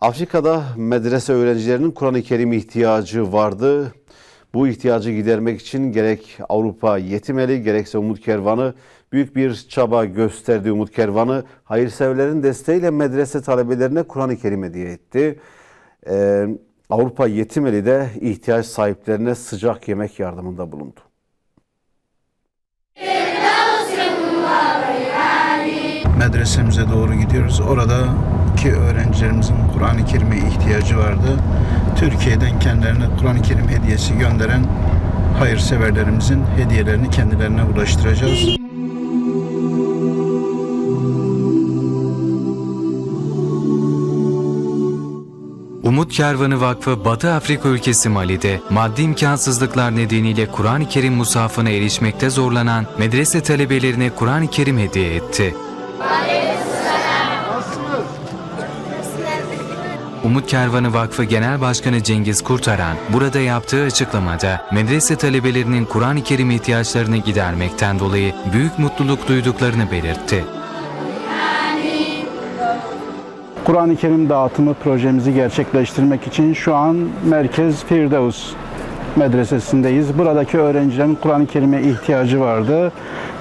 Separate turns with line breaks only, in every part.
Afrika'da medrese öğrencilerinin Kur'an-ı Kerim ihtiyacı vardı. Bu ihtiyacı gidermek için gerek Avrupa Yetimeli gerekse Umut Kervanı büyük bir çaba gösterdi. Umut Kervanı hayırseverlerin desteğiyle medrese talebelerine Kur'an-ı Kerim hediye etti. Ee, Avrupa Yetimeli de ihtiyaç sahiplerine sıcak yemek yardımında bulundu.
medresemize doğru gidiyoruz. Oradaki öğrencilerimizin Kur'an-ı Kerim'e ihtiyacı vardı. Türkiye'den kendilerine Kur'an-ı Kerim hediyesi gönderen hayırseverlerimizin hediyelerini kendilerine ulaştıracağız.
Umut Kervanı Vakfı Batı Afrika ülkesi Mali'de maddi imkansızlıklar nedeniyle Kur'an-ı Kerim musafına erişmekte zorlanan medrese talebelerine Kur'an-ı Kerim hediye etti. Umut Kervanı Vakfı Genel Başkanı Cengiz Kurtaran burada yaptığı açıklamada medrese talebelerinin Kur'an-ı Kerim ihtiyaçlarını gidermekten dolayı büyük mutluluk duyduklarını belirtti.
Kur'an-ı Kerim dağıtımı projemizi gerçekleştirmek için şu an Merkez Firdevs Medresesindeyiz. Buradaki öğrencilerin Kur'an-ı Kerim'e ihtiyacı vardı.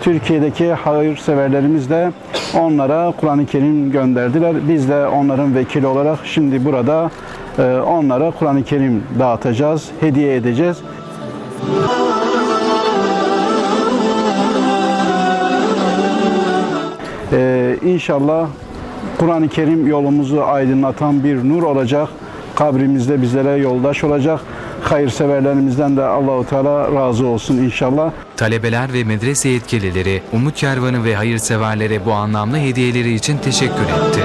Türkiye'deki hayırseverlerimiz de onlara Kur'an-ı Kerim gönderdiler. Biz de onların vekili olarak şimdi burada e, onlara Kur'an-ı Kerim dağıtacağız, hediye edeceğiz. Ee, inşallah Kur'an-ı Kerim yolumuzu aydınlatan bir nur olacak. Kabrimizde bizlere yoldaş olacak. Hayırseverlerimizden de Allahu Teala razı olsun inşallah.
Talebeler ve medrese yetkilileri Umut Kervanı ve hayırseverlere bu anlamlı hediyeleri için teşekkür etti.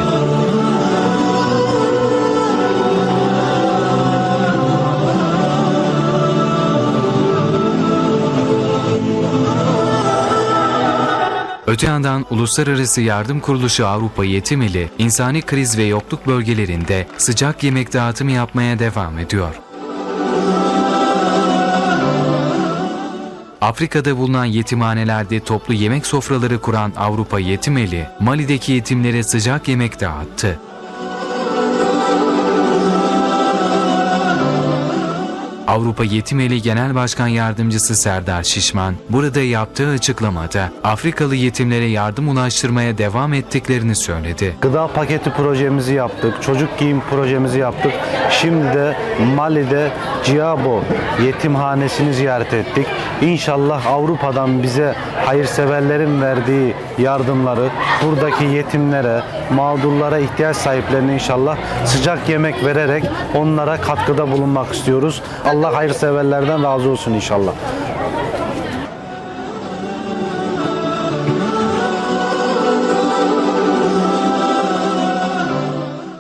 Öte yandan Uluslararası Yardım Kuruluşu Avrupa Yetimeli, insani kriz ve yokluk bölgelerinde sıcak yemek dağıtımı yapmaya devam ediyor. Afrika'da bulunan yetimhanelerde toplu yemek sofraları kuran Avrupa Yetimeli, Mali'deki yetimlere sıcak yemek dağıttı. Avrupa Yetimeli Genel Başkan Yardımcısı Serdar Şişman, burada yaptığı açıklamada Afrikalı yetimlere yardım ulaştırmaya devam ettiklerini söyledi.
Gıda paketi projemizi yaptık, çocuk giyim projemizi yaptık. Şimdi de Mali'de Ciabo yetimhanesini ziyaret ettik. İnşallah Avrupa'dan bize hayırseverlerin verdiği yardımları buradaki yetimlere, mağdurlara, ihtiyaç sahiplerine inşallah sıcak yemek vererek onlara katkıda bulunmak istiyoruz. Allah hayırseverlerden razı olsun inşallah.